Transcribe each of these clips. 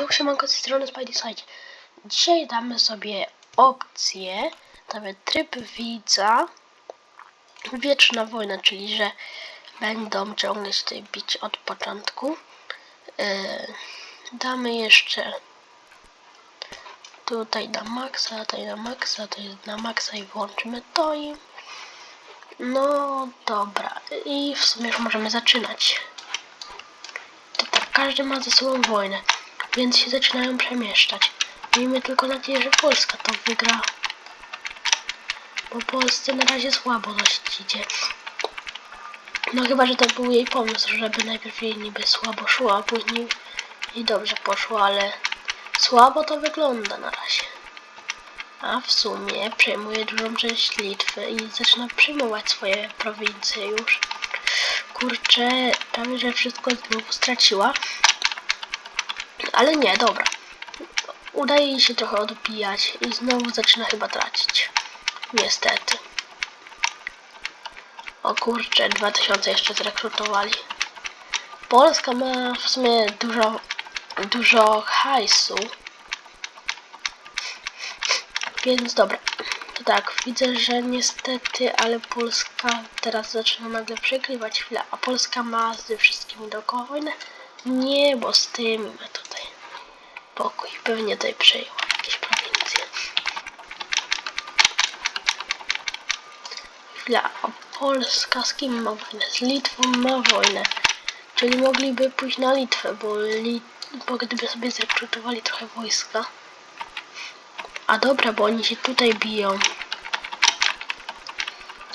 Jo, siemanko, z tej strony Spidey Side. Dzisiaj damy sobie opcję, nawet tryb widza, wieczna wojna, czyli że będą ciągle się tutaj bić od początku. Yy, damy jeszcze tutaj na maksa, tutaj na maksa, tutaj na maksa i włączymy to i no dobra i w sumie już możemy zaczynać. To tak, każdy ma ze sobą wojnę, więc się zaczynają przemieszczać. Miejmy tylko nadzieję, że Polska to wygra. Bo Polsce na razie słabo dość idzie. No chyba, że to był jej pomysł, żeby najpierw jej niby słabo szło, a później jej dobrze poszło, ale słabo to wygląda na razie. A w sumie przejmuje dużą część Litwy i zaczyna przyjmować swoje prowincje już. Kurczę, prawie że wszystko znowu straciła. Ale nie, dobra. Udaje jej się trochę odbijać i znowu zaczyna chyba tracić. Niestety. O kurczę, 2000 jeszcze zrekrutowali. Polska ma w sumie dużo, dużo hajsu. Więc dobra. To tak, widzę, że niestety, ale Polska teraz zaczyna nagle przegrywać chwilę, a Polska ma ze wszystkimi dookoła wojnę. Nie, bo z tymi ma tutaj pokój. Pewnie tutaj przejęła jakieś prowincje. Chwila, Polska z kim ma wojnę? Z Litwą ma wojnę. Czyli mogliby pójść na Litwę, bo, Li... bo gdyby sobie zrekrutowali trochę wojska. A dobra, bo oni się tutaj biją.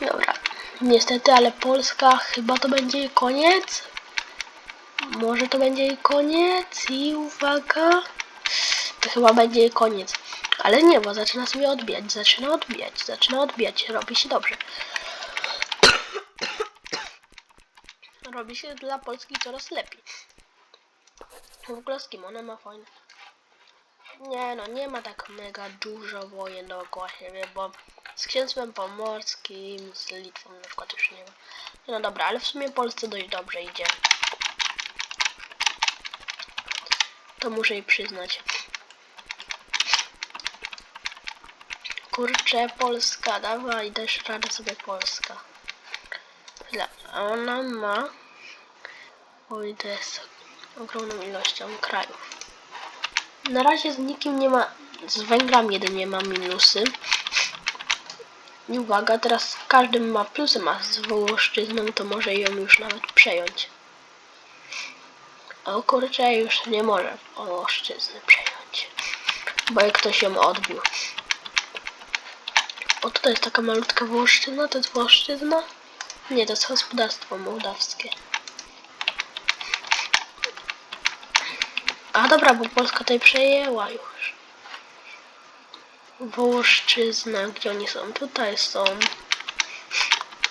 Dobra. Niestety, ale Polska chyba to będzie jej koniec. Może to będzie jej koniec i uwaga. Chyba będzie koniec. Ale nie, bo zaczyna sobie odbijać, zaczyna odbijać, zaczyna odbijać. Robi się dobrze. Robi się dla Polski coraz lepiej. W ogóle z kim ona ma wojnę? Nie no, nie ma tak mega dużo wojen dookoła siebie, bo z księstwem pomorskim, z Litwą na przykład już nie ma. No dobra, ale w sumie Polsce dość dobrze idzie. To muszę jej przyznać. Kurczę, Polska, dawaj, dasz radę sobie Polska. Chwila, ona ma... Oj, to jest ogromną ilością krajów. Na razie z nikim nie ma, z Węgrami jedynie ma minusy. I uwaga, teraz każdy ma plusy, a z Wołoszczyzną to może ją już nawet przejąć. O kurczę, już nie może Wołoszczyzny przejąć. Bo jak ktoś ją odbił. O, tutaj jest taka malutka Wołoszczyzna, to jest Wołoszczyzna? Nie, to jest gospodarstwo mołdawskie. A dobra, bo Polska tutaj przejęła już. Wołoszczyzna, gdzie oni są? Tutaj są.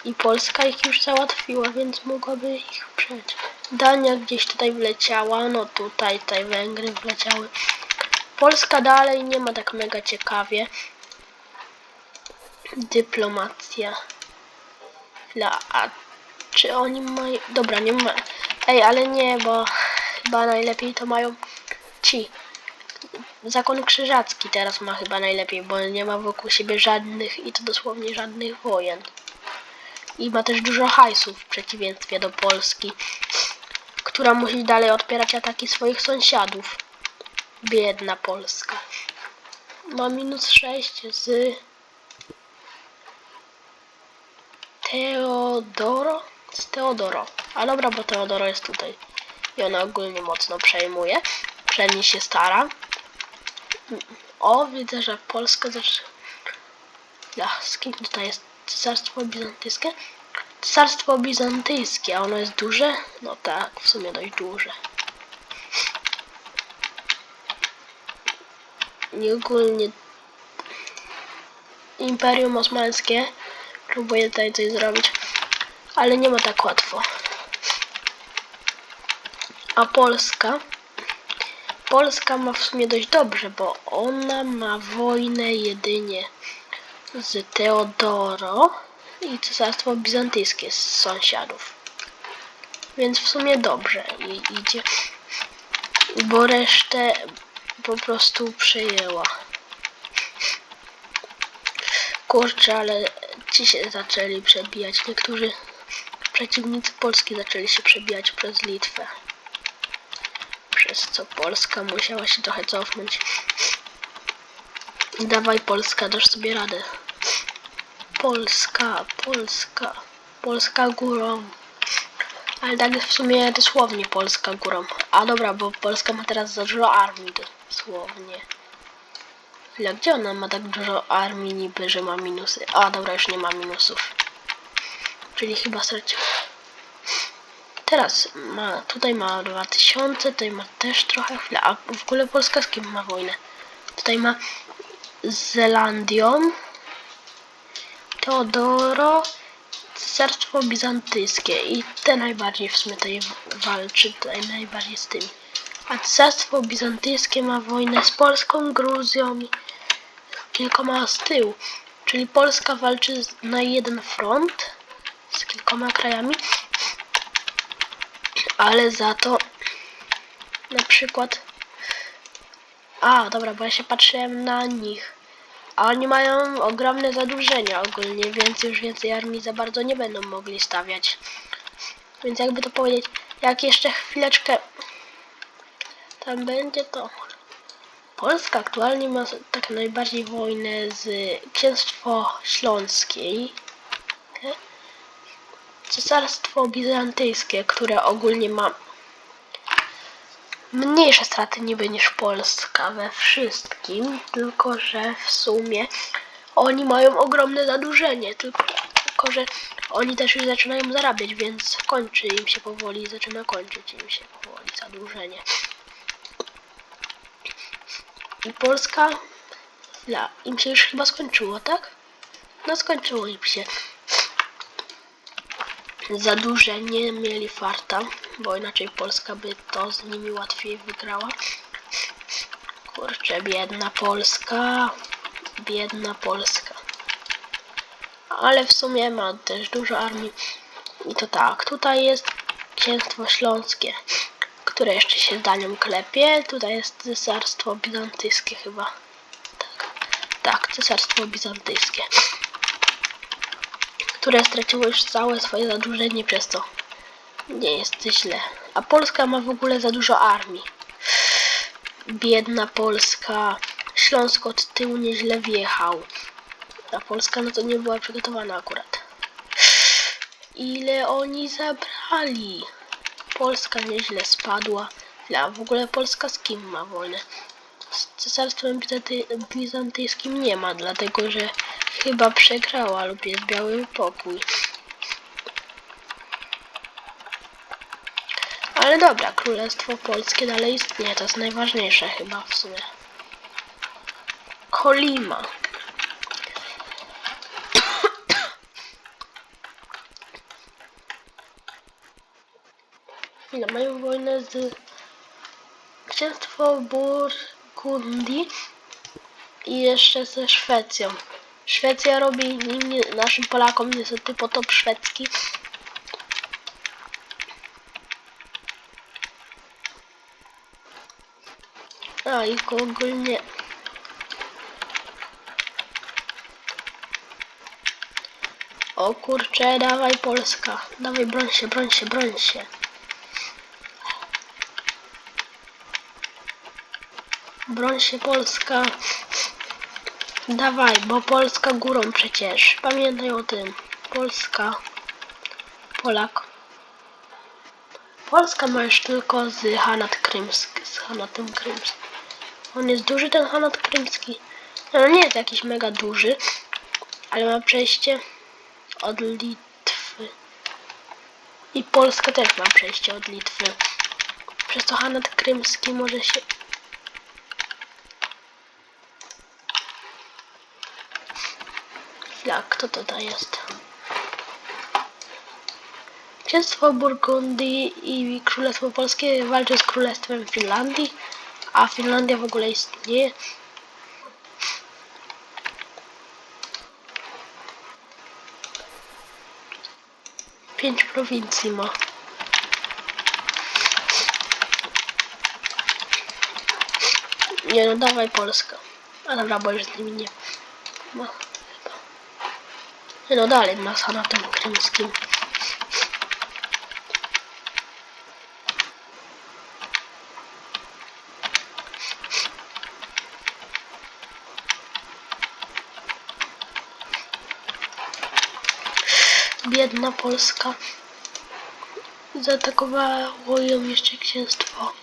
I Polska ich już załatwiła, więc mogłaby ich przejąć. Dania gdzieś tutaj wleciała, no tutaj, tutaj Węgry wleciały. Polska dalej nie ma tak mega ciekawie. Dyplomacja. Chwila, a czy oni mają... Dobra, nie ma... Ej, ale nie, bo chyba najlepiej to mają ci. Zakon krzyżacki teraz ma chyba najlepiej, bo nie ma wokół siebie żadnych i to dosłownie żadnych wojen. I ma też dużo hajsów w przeciwieństwie do Polski, która musi dalej odpierać ataki swoich sąsiadów. Biedna Polska. Ma minus 6 z Teodoro? Z Teodoro. A dobra, bo Teodoro jest tutaj. I ona ogólnie mocno przejmuje. Przynajmniej się stara. O, widzę, że Polska zaczyna... Ja, z kim tutaj jest Cesarstwo Bizantyjskie? Cesarstwo Bizantyjskie, a ono jest duże? No tak, w sumie dość duże. I ogólnie Imperium Osmańskie próbuje tutaj coś zrobić, ale nie ma tak łatwo. A Polska? Polska ma w sumie dość dobrze, bo ona ma wojnę jedynie z Teodoro i Cesarstwo Bizantyjskie z sąsiadów. Więc w sumie dobrze jej idzie. bo resztę po prostu przejęła. Kurczę, ale ci się zaczęli przebijać. Niektórzy przeciwnicy Polski zaczęli się przebijać przez Litwę. Przez co Polska musiała się trochę cofnąć. Dawaj Polska, dasz sobie radę. Polska, Polska, Polska górą. Ale tak w sumie dosłownie Polska górą. A dobra, bo Polska ma teraz za dużo armii dosłownie. Chwila, gdzie ona ma tak dużo armii niby, że ma minusy? A dobra, już nie ma minusów. Czyli chyba straciła. Teraz ma, tutaj ma 2000, tutaj ma też trochę chwilę. A w ogóle Polska z kim ma wojnę? Tutaj ma z Zelandią, Teodoro, Cesarstwo Bizantyjskie i te najbardziej w sumie tutaj walczy, tutaj najbardziej z tymi. A Cesarstwo Bizantyjskie ma wojnę z Polską, Gruzją i kilkoma z tyłu. Czyli Polska walczy na jeden front z kilkoma krajami, ale za to na przykład a, dobra, bo ja się patrzyłem na nich. A oni mają ogromne zadłużenia ogólnie, więc już więcej armii za bardzo nie będą mogli stawiać. Więc jakby to powiedzieć, jak jeszcze chwileczkę tam będzie, to Polska aktualnie ma tak najbardziej wojnę z Księstwo Śląskiej. Cesarstwo Bizantyjskie, które ogólnie ma mniejsze straty niby niż Polska we wszystkim, tylko że w sumie oni mają ogromne zadłużenie, tylko, tylko że oni też już zaczynają zarabiać, więc kończy im się powoli, zaczyna kończyć im się powoli zadłużenie. Polska, chwila, im się już chyba skończyło, tak? No skończyło im się. Zadłużenie mieli farta, bo inaczej Polska by to z nimi łatwiej wygrała. Kurczę, biedna Polska. Biedna Polska. Ale w sumie ma też dużo armii. I to tak, tutaj jest Księstwo Śląskie, które jeszcze się zdanią klepie. Tutaj jest Cesarstwo Bizantyjskie chyba. Tak, tak, Cesarstwo Bizantyjskie które straciło już całe swoje zadłużenie przez to. Nie jest źle. A Polska ma w ogóle za dużo armii. Biedna Polska. Śląsk od tyłu nieźle wjechał. A Polska no to nie była przygotowana akurat. Ile oni zabrali? Polska nieźle spadła. A w ogóle Polska z kim ma wojnę? Z cesarstwem Bizanty bizantyjskim nie ma, dlatego że chyba przegrała lub jest biały pokój. Ale dobra, Królestwo Polskie dalej istnieje, to jest najważniejsze chyba w sumie. Kolima. Ile mają wojnę z Księstwo Burgundii i jeszcze ze Szwecją. Szwecja robi im, nie- naszym Polakom niestety potop szwedzki. A i ogólnie O kurcze, dawaj Polska. Dawaj, broń się, broń się, broń się. Broń się Polska. Dawaj, bo Polska górą przecież. Pamiętaj o tym. Polska. Polak. Polska ma już tylko z Hanat Krymski. Z Hanatem Krymskim. On jest duży ten Hanat Krymski. No nie jest jakiś mega duży. Ale ma przejście od Litwy. I Polska też ma przejście od Litwy. Przez to Hanat Krymski może się Chwila, kto tutaj jest? Księstwo Burgundii i Królestwo Polskie walczy z Królestwem Finlandii, a Finlandia w ogóle istnieje. Pięć prowincji ma. Nie no, dawaj Polska. A dobra, bo już z nimi nie chyba. Nie no, dalej na tym krymskim. Biedna Polska. Zaatakowało ją jeszcze księstwo.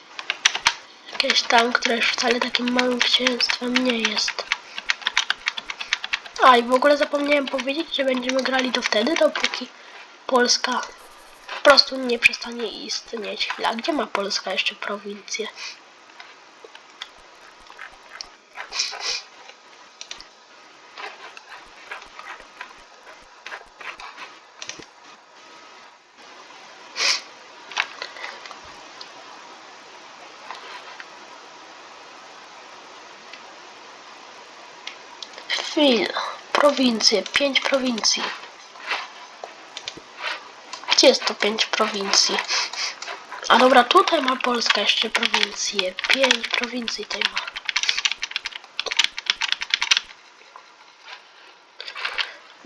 Jakieś tam, które już wcale takim małym księstwem nie jest. I w ogóle zapomniałem powiedzieć, że będziemy grali to wtedy, dopóki Polska po prostu nie przestanie istnieć. Chwila, gdzie ma Polska jeszcze prowincję? Chwila. Prowincje. Pięć prowincji. Gdzie jest to pięć prowincji? A dobra, tutaj ma Polska jeszcze prowincje. Pięć prowincji tutaj ma.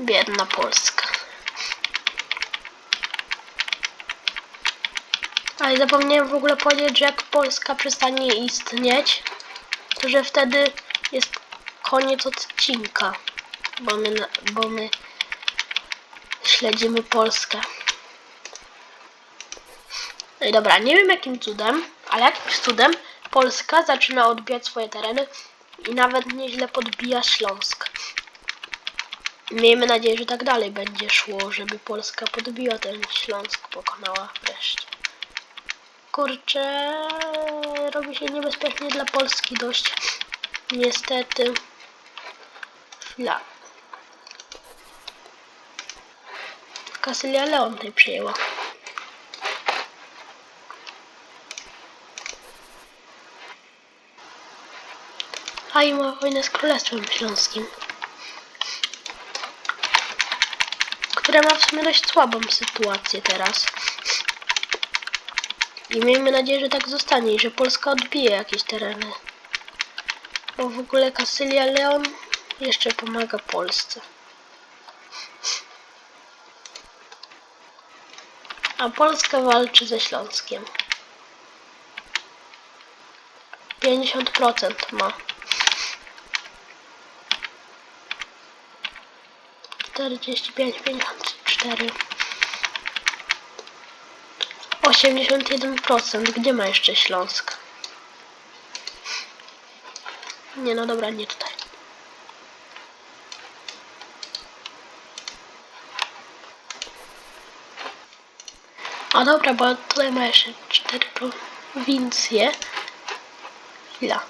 Biedna Polska. Ale zapomniałem w ogóle powiedzieć, że jak Polska przestanie istnieć, to że wtedy jest koniec odcinka, bo my, bo my śledzimy Polskę. No i dobra, nie wiem jakim cudem, ale jakimś cudem Polska zaczyna odbijać swoje tereny i nawet nieźle podbija Śląsk. Miejmy nadzieję, że tak dalej będzie szło, żeby Polska podbiła ten Śląsk, pokonała wreszcie. Kurczę, robi się niebezpiecznie dla Polski dość. Niestety. Chwila. Kasylia Leon tutaj przyjęła. A i ma wojnę z Królestwem Śląskim. Które ma w sumie dość słabą sytuację teraz. I miejmy nadzieję, że tak zostanie i że Polska odbije jakieś tereny. Bo w ogóle Kasylia Leon jeszcze pomaga Polsce. A Polska walczy ze Śląskiem. 50% ma. 45, 54. 81%. Gdzie ma jeszcze Śląsk? Nie, no dobra, nie tutaj. A dobra, bo tutaj ma jeszcze cztery prowincje. Chwila.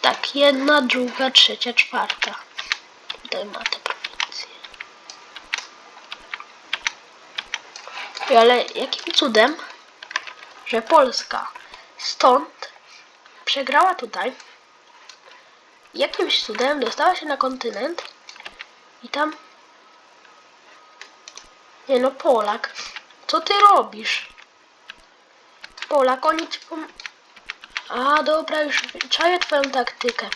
Tak, jedna, druga, trzecia, czwarta. Tutaj ma te prowincje. I Ale jakim cudem, że Polska stąd przegrała tutaj, jakimś cudem dostała się na kontynent i tam. Nie no, Polak, co ty robisz? Polak, oni ci pom... A, dobra, już czaję twoją taktykę.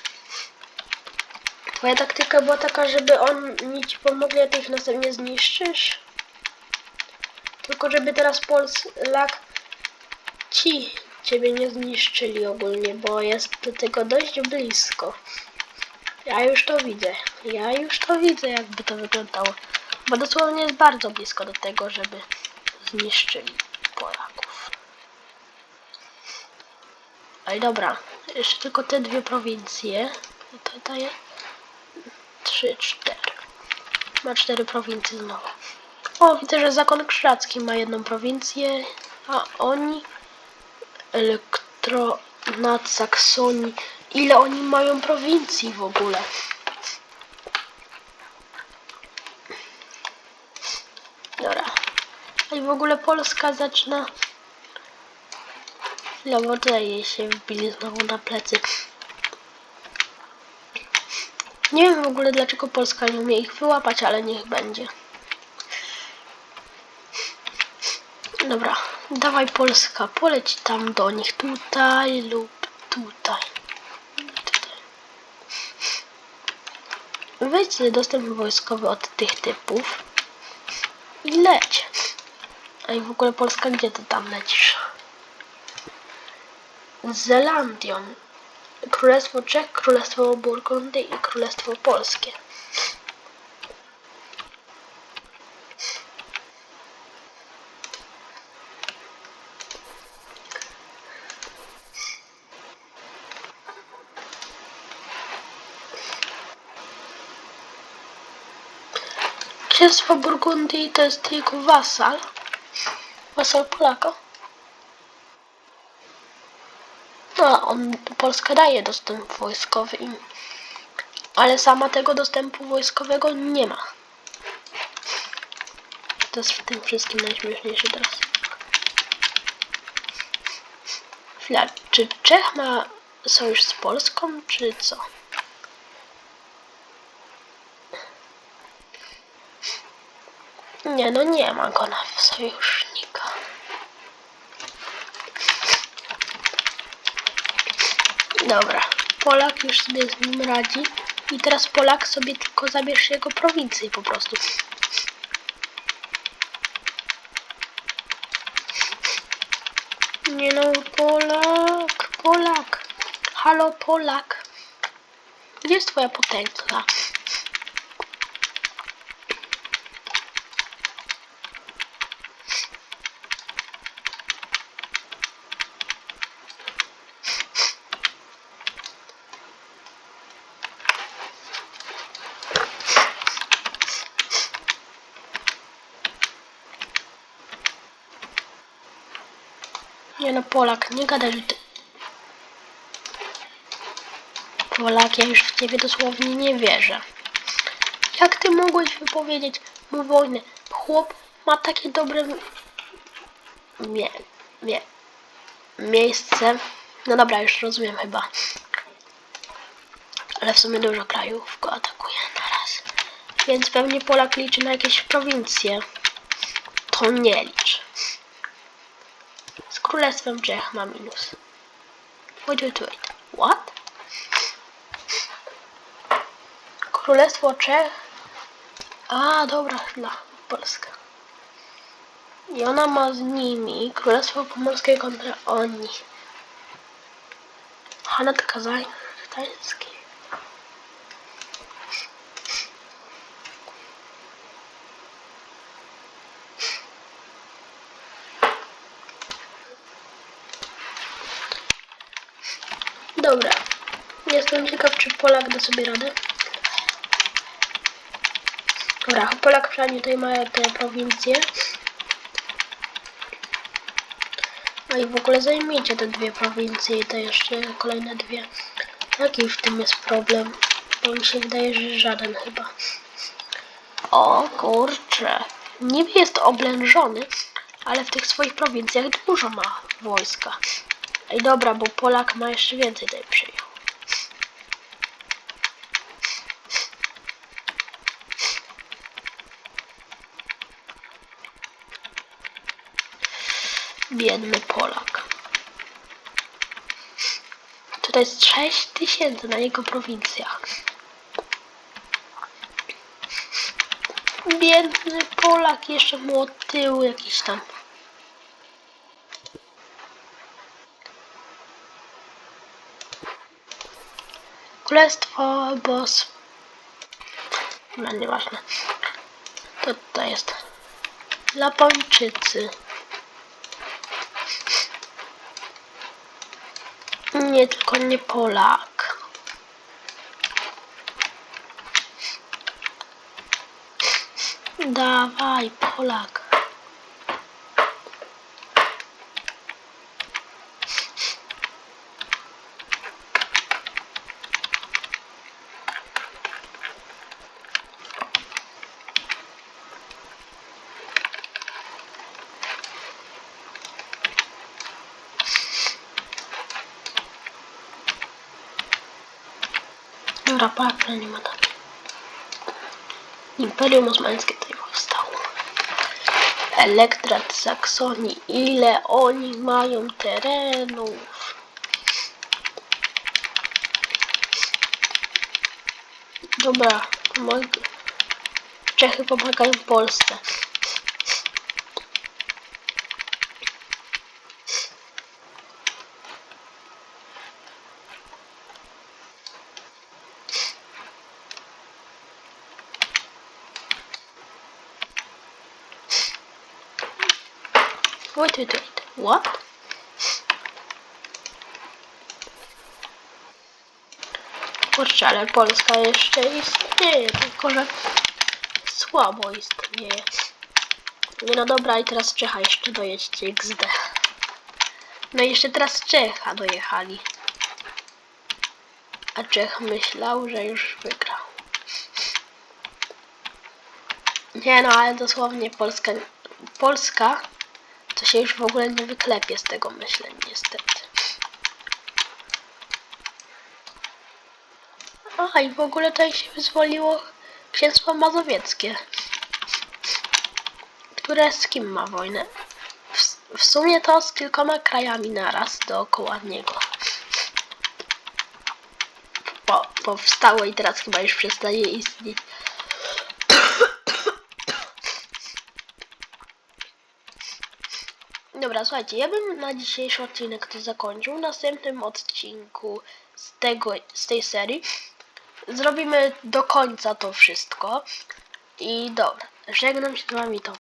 Twoja taktyka była taka, żeby oni ci pomogli, a ty ich następnie zniszczysz? Tylko żeby teraz Polak ci ciebie nie zniszczyli ogólnie, bo jest do tego dość blisko. Ja już to widzę. Ja już to widzę, jakby to wyglądało. Bo dosłownie jest bardzo blisko do tego, żeby zniszczyli Polaków. Ale dobra, jeszcze tylko te dwie prowincje. To daje trzy, cztery. Ma cztery prowincje znowu. O, widzę, że zakon krzacki ma jedną prowincję, a oni elektronat Saksonii. Ile oni mają prowincji w ogóle? Dobra. I w ogóle Polska zaczyna... No bo tutaj jej się wbili znowu na plecy. Nie wiem w ogóle dlaczego Polska nie umie ich wyłapać, ale niech będzie. Dobra, dawaj Polska, poleć tam do nich, tutaj lub tutaj. Tutaj. Dostęp wojskowy od tych typów i leć. I w ogóle Polska, gdzie ty tam lecisz? Z Zelandią. Królestwo Czech, Królestwo Burgundii i Królestwo Polskie. Księstwo Burgundii to jest jego wasal. Wasal Polaka. No, on, Polska daje dostęp wojskowy im. Ale sama tego dostępu wojskowego nie ma. To jest w tym wszystkim najśmieszniejsze teraz. Chwila, czy Czech ma sojusz z Polską, czy co? Nie, no nie ma go na sojusznika. Dobra, Polak już sobie z nim radzi. I teraz Polak sobie tylko zabierz jego prowincję po prostu. Nie no, Polak, Polak. Halo, Polak. Gdzie jest twoja potęga? Nie no, Polak, nie gadaj, że ty... Polak, ja już w ciebie dosłownie nie wierzę. Jak ty mogłeś wypowiedzieć mu wojnę? Chłop ma takie dobre... Mie... Mie... Miejsce. No dobra, już rozumiem chyba. Ale w sumie dużo krajów go atakuje naraz. Więc pewnie Polak liczy na jakieś prowincje. To nie licz. Królestwem Czech ma minus. Wait, wait, wait. What? Królestwo Czech? A, dobra, chwila. Polska. I ona ma z nimi Królestwo Pomorskie kontra oni. Hanat Kazański. Dobra. Jestem ciekaw, czy Polak da sobie radę. Dobra, Polak przynajmniej tutaj ma te prowincje. A i w ogóle zajmijcie te dwie prowincje i te jeszcze kolejne dwie. Jaki w tym jest problem? Bo mi się wydaje, że żaden chyba. O kurczę. Niby jest oblężony, ale w tych swoich prowincjach dużo ma wojska. Ej, dobra, bo Polak ma jeszcze więcej tutaj przyjął. Biedny Polak. Tutaj jest 6 tysięcy na jego prowincjach. Biedny Polak, jeszcze mu od tyłu jakiś tam. Królestwo Bos. No nieważne. To to jest. Lapończycy. Nie, tylko nie Polak. Dawaj, Polak. Dobra, Polak nie ma tam. Imperium Osmańskie tutaj powstało. Elektrat Saksonii. Ile oni mają terenów? Dobra, Moi... Czechy pomagają Polsce. Wait, wait, wait. What? Kurczę, ale Polska jeszcze istnieje, tylko że słabo istnieje. Nie no dobra, i teraz Czecha jeszcze dojedźcie XD. No i jeszcze teraz Czecha dojechali. A Czech myślał, że już wygrał. Nie no, ale dosłownie Polska, Polska to się już w ogóle nie wyklepie z tego myśleń, niestety. A i w ogóle tutaj się wyzwoliło księstwo mazowieckie. Które z kim ma wojnę? W, w sumie to z kilkoma krajami naraz dookoła niego. Po, powstało i teraz chyba już przestaje istnieć. Dobra, słuchajcie, ja bym na dzisiejszy odcinek to zakończył. W następnym odcinku z, tego, z tej serii zrobimy do końca to wszystko. I dobra, żegnam się z wami to